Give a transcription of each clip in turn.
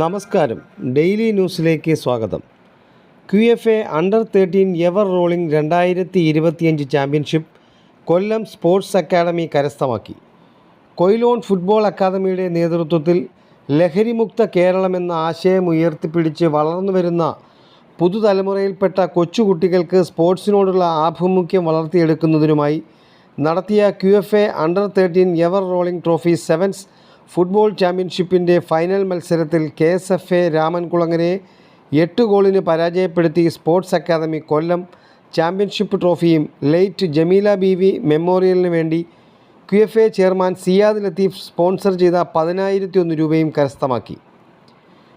നമസ്കാരം. ഡെയിലി ന്യൂസിലേക്ക് സ്വാഗതം. Q F A under thirteen ever rolling രണ്ടായിരത്തി ഇരുപത്തിയഞ്ച് ചാമ്പ്യൻഷിപ്പ് കൊല്ലം സ്പോർട്സ് അക്കാദമി കരസ്ഥമാക്കി. കൊയിലോൺ ഫുട്ബോൾ അക്കാദമിയുടെ നേതൃത്വത്തിൽ ലഹരിമുക്ത കേരളം എന്ന ആശയം ഉയർത്തിപ്പിടിച്ച് വളർന്നു വരുന്ന പുതുതലമുറയിൽപ്പെട്ട കൊച്ചുകുട്ടികൾക്ക് സ്പോർട്സിനോടുള്ള ആഭിമുഖ്യം വളർത്തിയെടുക്കുന്നതിനുമായി നടത്തിയ Q F A under thirteen ever rolling trophy sevens football ചാമ്പ്യൻഷിപ്പിന്റെ ഫൈനൽ മത്സരത്തിൽ കെ എസ് എഫ് എ രാമൻകുളങ്ങനെ എട്ട് ഗോളിന് പരാജയപ്പെടുത്തി സ്പോർട്സ് അക്കാദമി കൊല്ലം ചാമ്പ്യൻഷിപ്പ് ട്രോഫിയും ലേറ്റ് ജമീല ബി വി മെമ്മോറിയലിന് വേണ്ടി Q F A chairman Siyad Latheef sponsor ചെയ്ത പതിനായിരത്തി ഒന്ന് രൂപയും കരസ്ഥമാക്കി.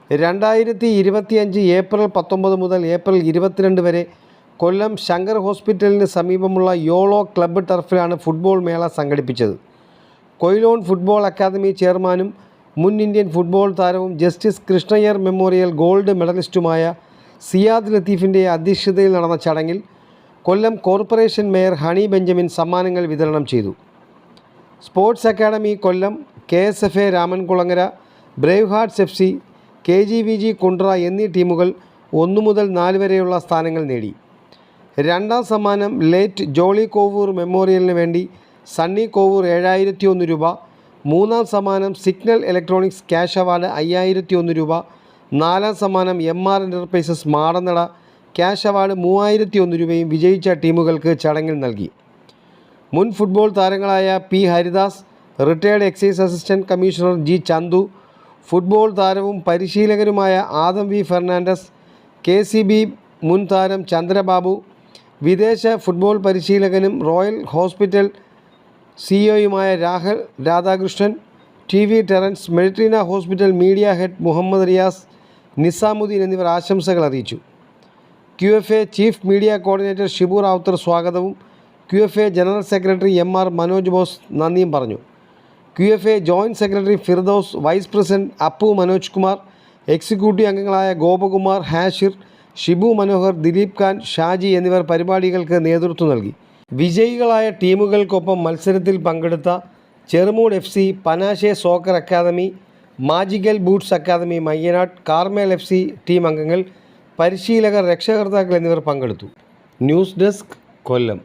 രണ്ടായിരത്തി ഇരുപത്തിയഞ്ച് ഏപ്രിൽ പത്തൊമ്പത് മുതൽ ഏപ്രിൽ ഇരുപത്തിരണ്ട് വരെ കൊല്ലം ശങ്കർ ഹോസ്പിറ്റലിന് സമീപമുള്ള യോളോ ക്ലബ്ബ് ടർഫിലാണ് ഫുട്ബോൾ മേള സംഘടിപ്പിച്ചത്. കൊയിലോൺ ഫുട്ബോൾ അക്കാദമി ചെയർമാനും മുൻ ഇന്ത്യൻ ഫുട്ബോൾ താരവും ജസ്റ്റിസ് കൃഷ്ണയ്യർ മെമ്മോറിയൽ ഗോൾഡ് മെഡലിസ്റ്റുമായ സിയാദ് ലത്തീഫിന്റെ അധ്യക്ഷതയിൽ നടന്ന ചടങ്ങിൽ Kollam corporation mayor Honey Benjamin സമ്മാനങ്ങൾ വിതരണം ചെയ്തു. Sports academy Kollam K S F A Ramankulangara brave hearts F C K G V G Kundara എന്നീ ടീമുകൾ ഒന്നു മുതൽ നാല് വരെയുള്ള സ്ഥാനങ്ങൾ നേടി. രണ്ടാം സമ്മാനം ലേറ്റ് ജോളി കോവൂർ മെമ്മോറിയലിന് വേണ്ടി സണ്ണി കോവൂർ ഏഴായിരത്തി ഒന്ന് രൂപ. മൂന്നാം സമ്മാനം സിഗ്നൽ ഇലക്ട്രോണിക്സ് ക്യാഷ് അവാർഡ് അയ്യായിരത്തി ഒന്ന് രൂപ. നാലാം സമ്മാനം M R enterprises Madanada. Cash award മൂവായിരത്തി ഒന്ന് രൂപയും വിജയിച്ച ടീമുകൾക്ക് ചടങ്ങിൽ നൽകി. മുൻ ഫുട്ബോൾ താരങ്ങളായ P Haridas retired excise assistant commissioner G Chandu football താരവും പരിശീലകനുമായ Adam V Fernandez K C B മുൻ താരം ചന്ദ്രബാബു വിദേശ ഫുട്ബോൾ പരിശീലകനും royal hospital സിഇഒയുമായ Rahal Radhakrishnan T V Terence Meditrina hospital media head Muhammad Riyas Nizamuddin എന്നിവർ ആശംസകൾ അറിയിച്ചു. Q F A chief media coordinator Shibu Rawther സ്വാഗതവും Q F A general secretary M R Manoj Bose നന്ദിയും പറഞ്ഞു. Q F A joint secretary Firdous vice president Appu Manoj Kumar executive അംഗങ്ങളായ ഗോപകുമാർ ഹാഷിർ ഷിബു മനോഹർ ദിലീപ് ഖാൻ ഷാജി എന്നിവർ പരിപാടികൾക്ക് നേതൃത്വം നൽകി. വിജയികളായ ടീമുകൾക്കൊപ്പം മത്സരത്തിൽ പങ്കെടുത്ത Cherumood F C Panache soccer academy magical boots academy Mayyanad Carmel F C team അംഗങ്ങൾ പരിശീലകർ രക്ഷകർത്താക്കൾ എന്നിവർ പങ്കെടുത്തു. News desk Kollam.